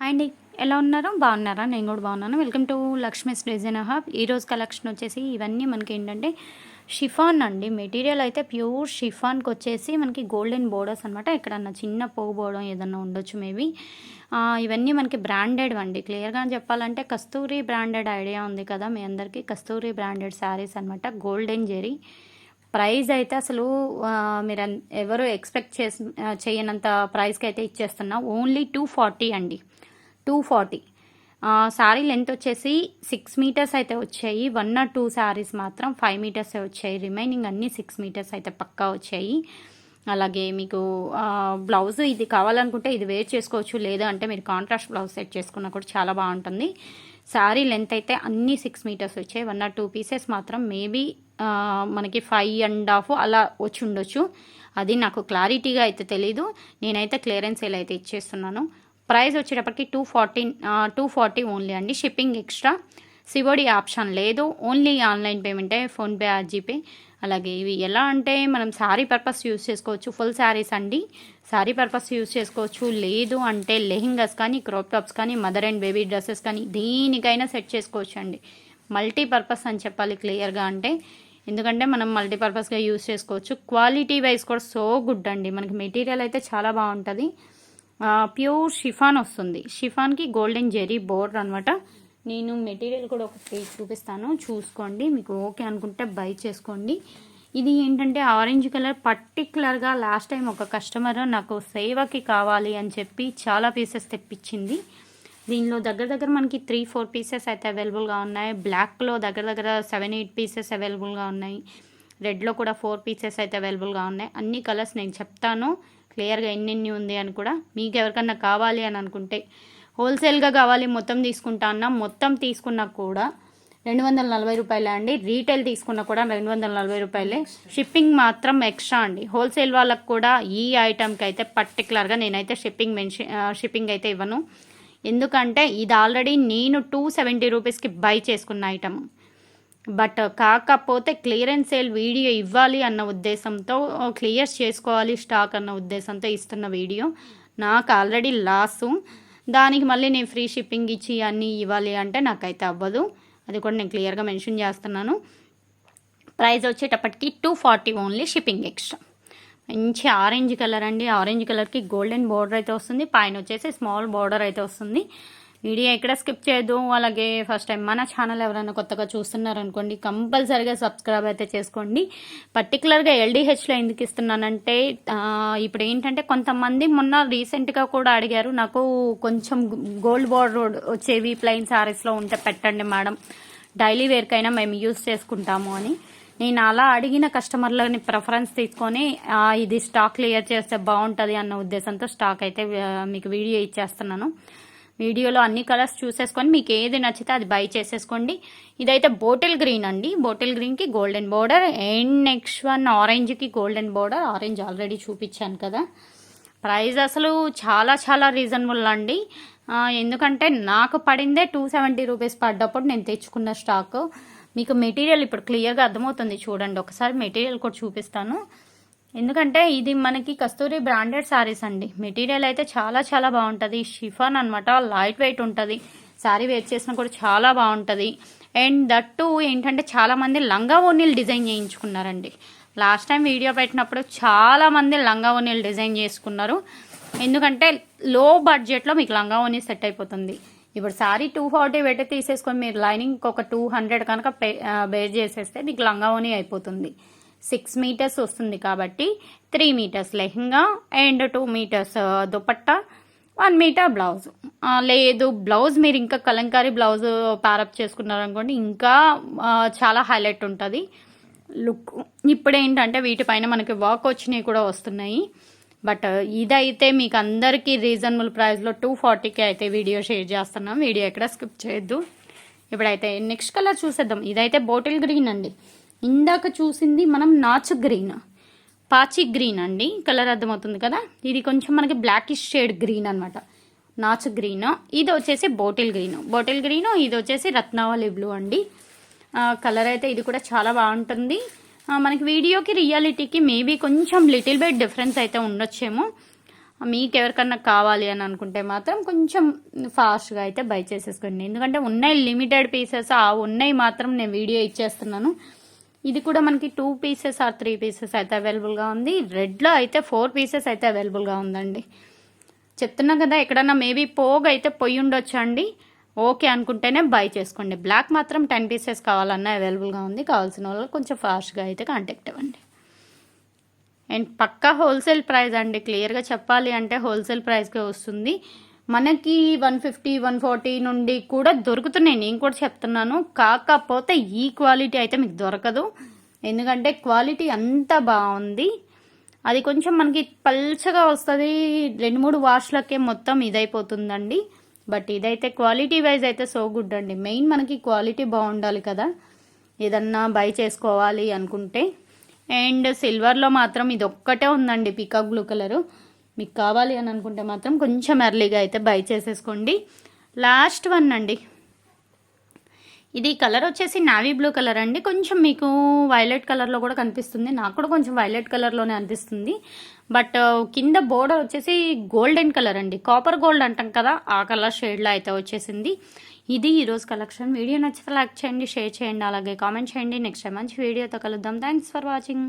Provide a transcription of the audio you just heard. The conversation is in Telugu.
హాయ్ అండి ఎలా ఉన్నారు? బాగున్నారా? నేను కూడా బాగున్నాను. Welcome to Lakshmi's design hub ఈరోజు కలెక్షన్ వచ్చేసి ఇవన్నీ మనకి ఏంటంటే షిఫాన్ అండి. మెటీరియల్ అయితే ప్యూర్ షిఫాన్కి వచ్చేసి మనకి గోల్డెన్ బోర్డర్స్ అనమాట ఎక్కడన్నా చిన్న పోగు పోవడం ఏదన్నా ఉండొచ్చు మేబీ ఇవన్నీ మనకి బ్రాండెడ్ అండి క్లియర్గా చెప్పాలంటే కస్తూరి బ్రాండెడ్ ఐడియా ఉంది కదా మీ అందరికీ. కస్తూరి బ్రాండెడ్ శారీస్ అనమాట గోల్డెన్ జెరీ ప్రైస్ అయితే అసలు మీరు ఎవరు ఎక్స్పెక్ట్ చేసి చేయనంత ప్రైస్కి అయితే ఇచ్చేస్తున్నా. ఓన్లీ టూ ఫార్టీ అండి. Two forty. శారీ లెంత్ వచ్చేసి సిక్స్ మీటర్స్ అయితే వచ్చాయి. వన్ ఆర్ టూ శారీస్ మాత్రం ఫైవ్ మీటర్స్ వచ్చాయి. రిమైనింగ్ అన్ని సిక్స్ మీటర్స్ అయితే పక్కా వచ్చాయి. అలాగే మీకు బ్లౌజ్ ఇది కావాలనుకుంటే ఇది వేర్ చేసుకోవచ్చు. లేదా అంటే మీరు కాంట్రాస్ట్ బ్లౌజ్ సెట్ చేసుకున్నా కూడా చాలా బాగుంటుంది. శారీ లెంత్ అయితే అన్ని సిక్స్ మీటర్స్ వచ్చాయి. వన్ ఆర్ టూ పీసెస్ మాత్రం మేబీ మనకి ఫైవ్ అండ్ హాఫ్ అలా వచ్చి ఉండొచ్చు. అది నాకు క్లారిటీగా అయితే తెలీదు. నేనైతే క్లియరెన్స్ సేల్ అయితే ఇచ్చేస్తున్నాను. ప్రైస్ వచ్చేటప్పటికి two forty two forty only అండి. షిప్పింగ్ ఎక్స్ట్రా సివోడి ఆప్షన్ లేదు. ఓన్లీ ఆన్లైన్ పేమెంటే ఫోన్పే ఆ జీపే అలాగే ఇవి ఎలా అంటే మనం శారీ పర్పస్ యూస్ చేసుకోవచ్చు. ఫుల్ శారీస్ అండి. శారీ పర్పస్ యూస్ చేసుకోవచ్చు. లేదు అంటే లెహింగాస్ కానీ క్రాప్ టాప్స్ కానీ మదర్ అండ్ బేబీ డ్రెస్సెస్ కానీ దేనికైనా సెట్ చేసుకోవచ్చు అండి. మల్టీపర్పస్ అని చెప్పాలి క్లియర్గా అంటే. ఎందుకంటే మనం మల్టీపర్పస్గా యూస్ చేసుకోవచ్చు. క్వాలిటీ వైజ్ కూడా సో గుడ్ అండి. మనకి మెటీరియల్ అయితే చాలా బాగుంటుంది. ప్యూర్ షిఫాన్ వస్తుంది. షిఫాన్కి గోల్డెన్ జెరీ బోర్డర్ అనమాట నేను మెటీరియల్ కూడా ఒక పేజ్ చూపిస్తాను. చూసుకోండి. మీకు ఓకే అనుకుంటే బై చేసుకోండి. ఇది ఏంటంటే ఆరెంజ్ కలర్. పర్టికులర్గా లాస్ట్ టైం ఒక కస్టమర్ నాకు సేవకి కావాలి అని చెప్పి చాలా పీసెస్ తెప్పించింది. దీనిలో దగ్గర దగ్గర మనకి త్రీ ఫోర్ పీసెస్ అయితే అవైలబుల్గా ఉన్నాయి. బ్లాక్లో దగ్గర దగ్గర సెవెన్ ఎయిట్ పీసెస్ అవైలబుల్గా ఉన్నాయి. రెడ్లో కూడా ఫోర్ పీసెస్ అయితే అవైలబుల్గా ఉన్నాయి. అన్ని కలర్స్ నేను చెప్తాను. క్లియర్గా ఎన్నెన్ని ఉంది అని కూడా మీకు ఎవరికన్నా కావాలి అని అనుకుంటే హోల్సేల్గా కావాలి మొత్తం తీసుకుంటా అన్నా మొత్తం తీసుకున్నా కూడా రెండు వందల నలభై రూపాయలే అండి. రీటైల్ తీసుకున్నా కూడా రెండు వందల నలభై రూపాయలే. షిప్పింగ్ మాత్రం ఎక్స్ట్రా అండి. హోల్సేల్ వాళ్ళకు కూడా ఈ ఐటమ్కి అయితే పర్టికులర్గా నేనైతే షిప్పింగ్ మెన్షన్ షిప్పింగ్ అయితే ఇవ్వను. ఎందుకంటే ఇది ఆల్రెడీ నేను టూ సెవెంటీ రూపీస్కి బై చేసుకున్న ఐటమ్. బట్ కాకపోతే క్లియరెన్స్ సేల్ వీడియో ఇవ్వాలి అన్న ఉద్దేశంతో క్లియర్ చేసుకోవాలి స్టాక్ అన్న ఉద్దేశంతో ఇస్తున్న వీడియో. నాకు ఆల్రెడీ లాసు. దానికి మళ్ళీ నేను ఫ్రీ షిప్పింగ్ ఇచ్చి అన్నీ ఇవ్వాలి అంటే నాకైతే అవ్వదు. అది కూడా నేను క్లియర్గా మెన్షన్ చేస్తున్నాను. ప్రైస్ వచ్చేటప్పటికి two forty only shipping extra. మంచి ఆరెంజ్ కలర్ అండి. ఆరెంజ్ కలర్కి గోల్డెన్ బార్డర్ అయితే వస్తుంది. పైన వచ్చేసి స్మాల్ బార్డర్ అయితే వస్తుంది. వీడియో ఎక్కడ స్కిప్ చేయదు అలాగే ఫస్ట్ టైం మన ఛానల్ ఎవరైనా కొత్తగా చూస్తున్నారనుకోండి కంపల్సరీగా సబ్స్క్రైబ్ అయితే చేసుకోండి. పర్టికులర్గా ఎల్డీహెచ్లో ఎందుకు ఇస్తున్నానంటే ఇప్పుడు ఏంటంటే కొంతమంది మొన్న రీసెంట్గా కూడా అడిగారు నాకు కొంచెం గోల్డ్ బార్డర్ వచ్చేవి ప్లెయిన్ శారీస్లో ఉంటే పెట్టండి మేడం. డైలీ వేర్కైనా మేము యూస్ చేసుకుంటాము అని. నేను అలా అడిగిన కస్టమర్లని ప్రిఫరెన్స్ తీసుకొని ఇది స్టాక్ క్లియర్ చేస్తే బాగుంటుంది అన్న ఉద్దేశంతో స్టాక్ అయితే మీకు వీడియో ఇచ్చేస్తున్నాను. వీడియోలో అన్ని కలర్స్ చూసేసుకొని మీకు ఏది నచ్చితే అది బై చేసేసుకోండి. ఇదైతే బోటిల్ గ్రీన్ అండి. బోటిల్ గ్రీన్కి golden border and next one ఆరెంజ్కి golden border orange already చూపించాను కదా. ప్రైస్ అసలు చాలా చాలా రీజనబుల్ అండి. ఎందుకంటే నాకు పడిందే టూ సెవెంటీ రూపీస్ పడ్డప్పుడు నేను తెచ్చుకున్న స్టాక్ మీకు మెటీరియల్ ఇప్పుడు క్లియర్గా అర్థమవుతుంది చూడండి. ఒకసారి మెటీరియల్ కూడా చూపిస్తాను. ఎందుకంటే ఇది మనకి కస్తూరి బ్రాండెడ్ శారీస్ అండి. మెటీరియల్ అయితే చాలా చాలా బాగుంటుంది. షిఫాన్ అనమాట లైట్ వెయిట్ ఉంటుంది. శారీ వేర్ చేసినా కూడా చాలా బాగుంటుంది. అండ్ దట్ టూ ఏంటంటే చాలామంది లంగా ఓనీలు డిజైన్ చేయించుకున్నారండి. లాస్ట్ టైం వీడియో పెట్టినప్పుడు చాలామంది లంగా ఓనీలు డిజైన్ చేసుకున్నారు. ఎందుకంటే లో బడ్జెట్లో మీకు లంగా ఓని సెట్ అయిపోతుంది. ఇప్పుడు సారీ టూ ఫార్టీ పెట్టి తీసేసుకొని మీరు లైనింగ్ ఒక టూ హండ్రెడ్ కనుక పే బేర్ చేసేస్తే మీకు లంగా ఓని అయిపోతుంది. సిక్స్ మీటర్స్ వస్తుంది కాబట్టి three metres lehenga and two metres dupatta one metre blouse. లేదు బ్లౌజ్ మీరు ఇంకా కలంకారీ బ్లౌజ్ ప్యారప్ చేసుకున్నారనుకోండి ఇంకా చాలా హైలైట్ ఉంటుంది. లుక్ ఇప్పుడు ఏంటంటే వీటిపైన మనకి వర్క్ వచ్చినవి కూడా వస్తున్నాయి. బట్ ఇదైతే మీకు అందరికీ రీజనబుల్ ప్రైస్లో టూ ఫార్టీకి అయితే వీడియో షేర్ చేస్తున్నాం. వీడియో ఎక్కడ స్కిప్ చేయొద్దు. ఇప్పుడైతే నెక్స్ట్ కలర్ చూసేద్దాం. ఇదైతే బాటిల్ గ్రీన్ అండి. ఇందాక చూసింది మనం నాచ్ గ్రీన్ పాచి గ్రీన్ అండి. కలర్ అర్థమవుతుంది కదా? ఇది కొంచెం మనకి బ్లాకిష్ షేడ్ గ్రీన్ అనమాట నాచ్ గ్రీన్. ఇది వచ్చేసి బాటిల్ గ్రీన్. బాటిల్ గ్రీన్ ఇది వచ్చేసి రత్నావళి బ్లూ అండి. కలర్ అయితే ఇది కూడా చాలా బాగుంటుంది. మనకి వీడియోకి రియాలిటీకి మేబీ కొంచెం లిటిల్ బైట్ డిఫరెన్స్ అయితే ఉండొచ్చేమో. మీకు ఎవరికన్నా కావాలి అని అనుకుంటే మాత్రం కొంచెం ఫాస్ట్గా అయితే బై చేసేసుకోండి. ఎందుకంటే ఉన్నాయి లిమిటెడ్ పీసెస్ ఆ ఉన్నాయి మాత్రం నేను వీడియో ఇచ్చేస్తున్నాను. ఇది కూడా మనకి two pieces or three pieces అయితే అవైలబుల్గా ఉంది. రెడ్లో అయితే ఫోర్ పీసెస్ అయితే అవైలబుల్గా ఉందండి. చెప్తున్నా కదా ఎక్కడన్నా మేబీ పోగ్ అయితే పొయ్యి ఉండొచ్చు అండి ఓకే అనుకుంటేనే బై చేసుకోండి. బ్లాక్ మాత్రం టెన్ పీసెస్ కావాలన్నా అవైలబుల్గా ఉంది. కావాల్సిన వాళ్ళు కొంచెం ఫాస్ట్గా అయితే కాంటాక్ట్ అవ్వండి. అండ్ పక్కా హోల్సేల్ ప్రైస్ అండి. క్లియర్గా చెప్పాలి అంటే హోల్సేల్ ప్రైస్కే వస్తుంది. మనకి వన్ ఫిఫ్టీ వన్ ఫార్టీ నుండి కూడా దొరుకుతున్నాయి. నేను కూడా చెప్తున్నాను. కాకపోతే ఈ క్వాలిటీ అయితే మీకు దొరకదు. ఎందుకంటే క్వాలిటీ అంత బాగుంది. అది కొంచెం మనకి పల్చగా వస్తుంది. రెండు మూడు వాష్లకే మొత్తం ఇదైపోతుందండి. బట్ ఇదైతే క్వాలిటీ వైజ్ అయితే సో గుడ్ అండి. మెయిన్ మనకి క్వాలిటీ బాగుండాలి కదా. ఏదన్నా బై చేసుకోవాలి అనుకుంటే. అండ్ సిల్వర్లో మాత్రం ఇది ఒక్కటే ఉందండి పికాక్ బ్లూ కలరు. మీకు కావాలి అని అనుకుంటే మాత్రం కొంచెం ఎర్లీగా అయితే బై చేసేసుకోండి. లాస్ట్ వన్ అండి. ఇది కలర్ వచ్చేసి నావీ బ్లూ కలర్ అండి. కొంచెం మీకు వైలెట్ కలర్లో కూడా కనిపిస్తుంది. నాకు కూడా కొంచెం వైలెట్ కలర్లోనే అనిపిస్తుంది. బట్ కింద బోర్డర్ వచ్చేసి గోల్డెన్ కలర్ అండి. కాపర్ గోల్డ్ అంటాం కదా ఆ కలర్ షేడ్లో అయితే వచ్చేసింది. ఇది ఈరోజు కలెక్షన్. వీడియో నచ్చితే లైక్ చేయండి షేర్ చేయండి అలాగే కామెంట్ చేయండి. నెక్స్ట్ టైం మంచి వీడియోతో కలుద్దాం. Thanks for watching.